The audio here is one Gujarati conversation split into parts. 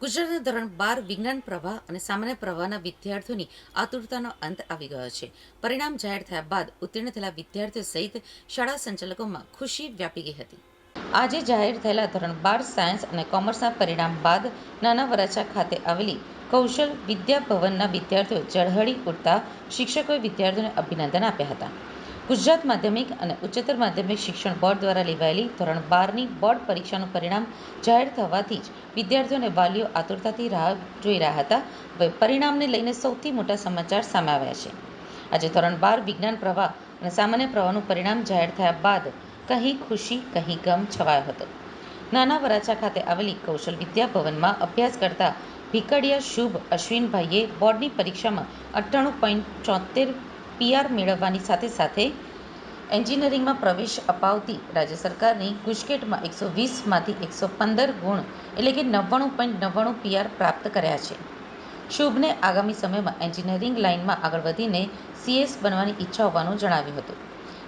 ગુજરાતના ધોરણ બાર વિજ્ઞાન પ્રવાહ અને સામાન્ય પ્રવાહના વિદ્યાર્થીઓની આતુરતાનો અંત આવી ગયો છે. પરિણામ જાહેર થયા બાદ ઉત્તીર્ણ થયેલા વિદ્યાર્થીઓ સહિત શાળા સંચાલકોમાં ખુશી વ્યાપી ગઈ હતી. આજે જાહેર થયેલા ધોરણ બાર સાયન્સ અને કોમર્સના પરિણામ બાદ નાના વરાછા ખાતે આવેલી કૌશલ વિદ્યાભવનના વિદ્યાર્થીઓ ઝળહળી ઉઠતા શિક્ષકોએ વિદ્યાર્થીઓને અભિનંદન આપ્યા હતા. ગુજરાત માધ્યમિક અને ઉચ્ચતર માધ્યમિક શિક્ષણ બોર્ડ દ્વારા લેવાયેલી ધોરણ બારની બોર્ડ પરીક્ષાનું પરિણામ જાહેર થવાથી જ વિદ્યાર્થીઓ અને વાલીઓ આતુરતાથી રાહ જોઈ રહ્યા હતા. હવે પરિણામને લઈને સૌથી મોટા સમાચાર સામે આવ્યા છે. આજે ધોરણ બાર વિજ્ઞાન પ્રવાહ અને સામાન્ય પ્રવાહનું પરિણામ જાહેર થયા બાદ કહી ખુશી, કહી ગમ છવાયો હતો. નાના વરાછા ખાતે આવેલી કૌશલ વિદ્યા ભવનમાં અભ્યાસ કરતા ભીકડિયા શુભ અશ્વિનભાઈએ બોર્ડની પરીક્ષામાં અઠ્ઠાણું પોઈન્ટ ચોતેર પીઆર મેળવવાની સાથે સાથે એન્જિનિયરિંગમાં પ્રવેશ અપાવતી રાજ્ય સરકારની ગુજકેટમાં એકસો વીસમાંથી એકસો પંદર ગુણ એટલે કે નવ્વાણું પોઈન્ટ નવ્વાણું પીઆર પ્રાપ્ત કર્યા છે. શુભને આગામી સમયમાં એન્જિનિયરિંગ લાઇનમાં આગળ વધીને સીએસ બનવાની ઈચ્છા હોવાનું જણાવ્યું હતું.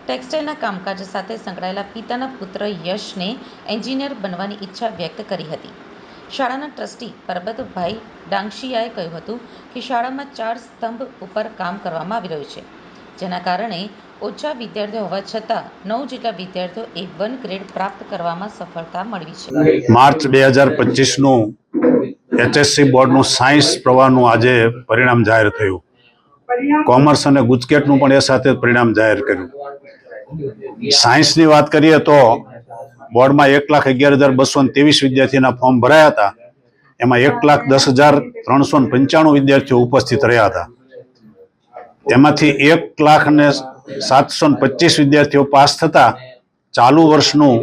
ટેક્સટાઇલના કામકાજ સાથે સંકળાયેલા પિતાના પુત્ર યશને એન્જિનિયર બનવાની ઈચ્છા વ્યક્ત કરી હતી. શાળાના ટ્રસ્ટી પરબતભાઈ ડાંગશિયાએ કહ્યું હતું કે શાળામાં ચાર સ્તંભ ઉપર કામ કરવામાં આવી રહ્યું છે. જેના કારણે ઓછા વિદ્યાર્થીઓ હોવા છતાં નવ જેટલા વિદ્યાર્થીઓ એ વન ગ્રેડ પ્રાપ્ત કરવામાં સફળતા મળી છે. માર્ચ બે હજાર પચીસનું એચએસસી બોર્ડનું સાયન્સ પ્રવાહનું આજે પરિણામ જાહેર થયું. કોમર્સ અને ગુજકેટનું પણ એ સાથે પરિણામ જાહેર કર્યું. સાયન્સની વાત કરીએ તો બોર્ડમાં એક લાખ અગિયાર હજાર બસો ત્રેવીસ વિદ્યાર્થીના ફોર્મ ભરાયા હતા. એમાં એક લાખ દસ હજાર ત્રણસો પંચાણું વિદ્યાર્થીઓ ઉપસ્થિત રહ્યા હતા. તેમાંથી એક લાખ ને સાતસો પચીસ વિદ્યાર્થીઓ પાસ થતા ચાલુ વર્ષનું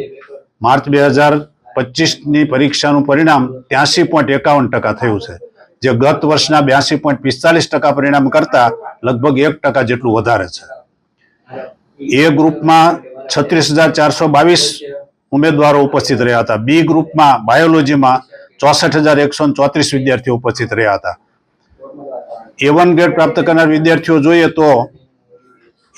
માર્ચ બે હજાર પચીસની પરીક્ષાનું પરિણામ ત્યાંસી પોઈન્ટ એકાવન ટકા થયું છે, જે ગત વર્ષના બ્યાસી પોઈન્ટ પિસ્તાલીસ ટકા પરિણામ કરતા લગભગ એક ટકા જેટલું વધારે છે. એ ગ્રુપમાં છત્રીસ હજાર ચારસો બાવીસ ઉમેદવારો ઉપસ્થિત રહ્યા હતા. બી ગ્રુપમાં બાયોલોજીમાં ચોસઠ હજાર એકસો ચોત્રીસ વિદ્યાર્થીઓ ઉપસ્થિત રહ્યા હતા. એ વન ગ્રેડ પ્રાપ્ત કરનાર વિદ્યાર્થીઓ જોઈએ તો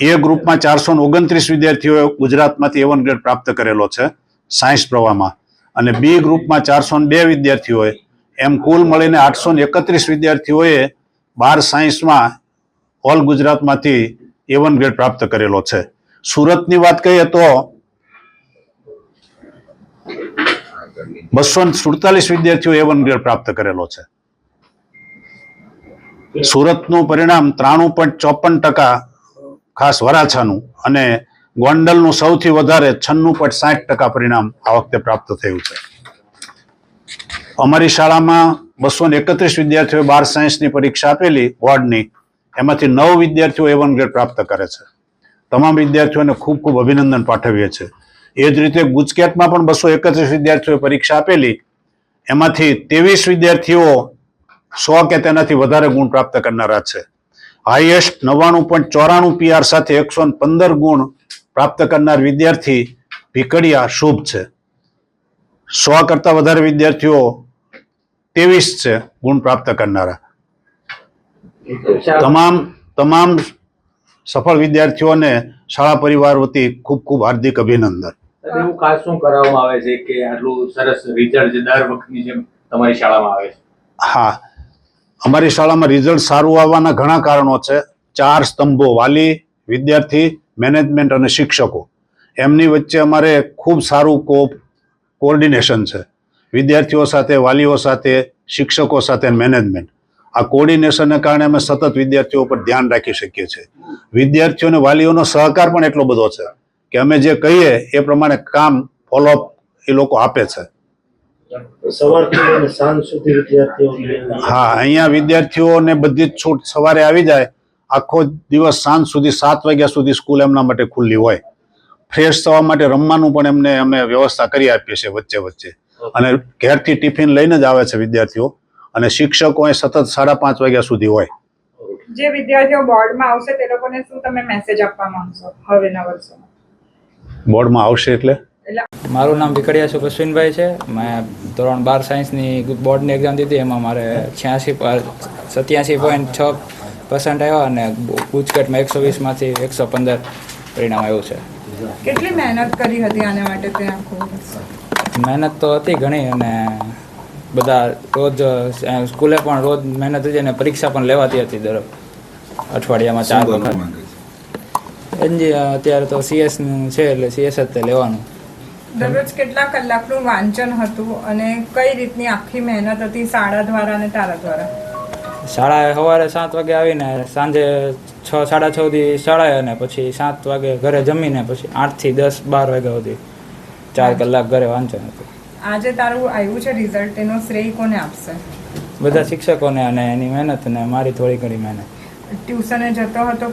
એ ગ્રુપમાં ચારસો ઓગણત્રીસ વિદ્યાર્થીઓએ ગુજરાતમાંથી એ વન ગ્રેડ પ્રાપ્ત કરેલો છે સાયન્સ પ્રવાહમાં. અને બી ગ્રુપમાં ચારસો બે વિદ્યાર્થીઓએ, એમ કુલ મળીને આઠસો એકત્રીસ વિદ્યાર્થીઓએ બાર સાયન્સમાં ઓલ ગુજરાતમાંથી એ વન ગ્રેડ પ્રાપ્ત કરેલો છે. સુરતની વાત કહીએ તો બસો સુડતાલીસ વિદ્યાર્થીઓ એ વન ગ્રેડ પ્રાપ્ત કરેલો છે. સુરતનું પરિણામ ત્રાણું પોઈન્ટ ચોપન ટકા ખાસ વરાછાનું અને ગોંડલનું સૌથી વધારે છન્નું પોઈન્ટ સાઠ ટકા પરિણામ આ વખતે પ્રાપ્ત થયું છે. અમારી શાળામાં બસો ને એકત્રીસ વિદ્યાર્થીઓએ બાર સાયન્સની પરીક્ષા આપેલી બોર્ડની એમાંથી નવ વિદ્યાર્થીઓ એ વન ગ્રેડ પ્રાપ્ત કરે છે. તમામ વિદ્યાર્થીઓને ખૂબ ખૂબ અભિનંદન પાઠવીએ છીએ એ જ રીતે ગુજકેટમાં પણ બસો એકત્રીસ વિદ્યાર્થીઓએ પરીક્ષા આપેલી, એમાંથી ત્રેવીસ વિદ્યાર્થીઓ સો કે તેનાથી વધારે ગુણ પ્રાપ્ત કરનારા છે. હાઈએસ્ટ નવ્વાણું પોઈન્ટ ચોરાણું પીઆર સાથે એકસો પંદર ગુણ પ્રાપ્ત કરનાર વિદ્યાર્થી ભીકડિયા શુભ છે. સો કરતા વધારે વિદ્યાર્થીઓ ત્રેવીસ છે ગુણ પ્રાપ્ત કરનારા. તમામ તમામ સફળ વિદ્યાર્થીઓને શાળા પરિવાર વતી ખૂબ ખૂબ હાર્દિક અભિનંદન. એવું ખાસ શું કરવામાં આવે છે કે આટલું સરસ રિઝલ્ટ દર વખતની જેમ તમારી શાળામાં આવે છે? હા અમારી શાળામાં રિઝલ્ટ સારું આવવાના ઘણા કારણો છે. ચાર સ્તંભો, વાલી, વિદ્યાર્થી, મેનેજમેન્ટ અને શિક્ષકો. એમની વચ્ચે અમારે ખૂબ સારું કોપ કોર્ડિનેશન છે. વિદ્યાર્થીઓ સાથે, વાલીઓ સાથે, શિક્ષકો સાથે મેનેજમેન્ટ. આ કોર્ડિનેશનને કારણે અમે સતત વિદ્યાર્થીઓ પર ધ્યાન રાખી શકીએ છીએ. વિદ્યાર્થીઓ અને વાલીઓનો સહકાર પણ એટલો બધો છે કે અમે જે કહીએ એ પ્રમાણે કામ ફોલોઅપ એ લોકો આપે છે. સવારથી સાંજ સુધી વિદ્યાર્થીઓ હા અહીંયા વિદ્યાર્થીઓને બધી જ છૂટ સવારે આવી જાય આખો દિવસ સાંજ સુધી સાત વાગ્યા સુધી સ્કૂલ એમના માટે ખુલ્લી હોય. ફ્રેશ થવા માટે રમવાનું પણ એમને અમે વ્યવસ્થા કરી આપીએ છીએ વચ્ચે વચ્ચે. અને ઘેરથી ટિફિન લઈને જ આવે છે વિદ્યાર્થીઓ. અને શિક્ષકો અહીં સતત સાડા પાંચ વાગ્યા સુધી હોય. જે વિદ્યાર્થીઓ બોર્ડમાં આવશે તે લોકોને શું તમે મેસેજ આપવા માંગશો હવેના વર્ષોમાં? બોર્ડમાં આવશે એટલે? મારું નામ વિકડિયા શુભ અશ્વિનભાઈ છે. મેં ધોરણ બાર સાયન્સની બોર્ડની એક્ઝામ દીધી. એમાં મારે છ્યાસી સત્યાસી પોઈન્ટ છ પર્સન્ટ આવ્યો અને ગુજકેટમાં એકસો વીસમાંથી એકસો પંદર પરિણામ આવ્યું છે. કેટલી મહેનત કરી હતી આના માટે તે મહેનત તો હતી ઘણી અને બધા રોજ સ્કૂલે પણ રોજ મહેનત હતી અને પરીક્ષા પણ લેવાતી હતી દર અઠવાડિયામાં ચાર વખત. માંગે છે? અત્યારે તો સીએસનું છે એટલે સીએસ જ તે લેવાનું. દરરોજ કેટલા કલાકનું વાંચન હતું અને કઈ રીતની આખી મહેનત હતી શાળા દ્વારા અને તારા દ્વારા? શાળાએ સવારે સાત વાગે આવીને સાંજે છ સાડા છ સુધી શાળાએ અને પછી સાત વાગે ઘરે જમીને પછી આઠથી દસ બાર વાગ્યા સુધી ચાર કલાક ઘરે વાંચન હતું. આજે તારું આવ્યું છે રિઝલ્ટ એનો શ્રેય કોને આપશે? બધા શિક્ષકોને અને એની મહેનત અને મારી થોડી ઘણી મહેનત. ટ્યુશને જતો હતો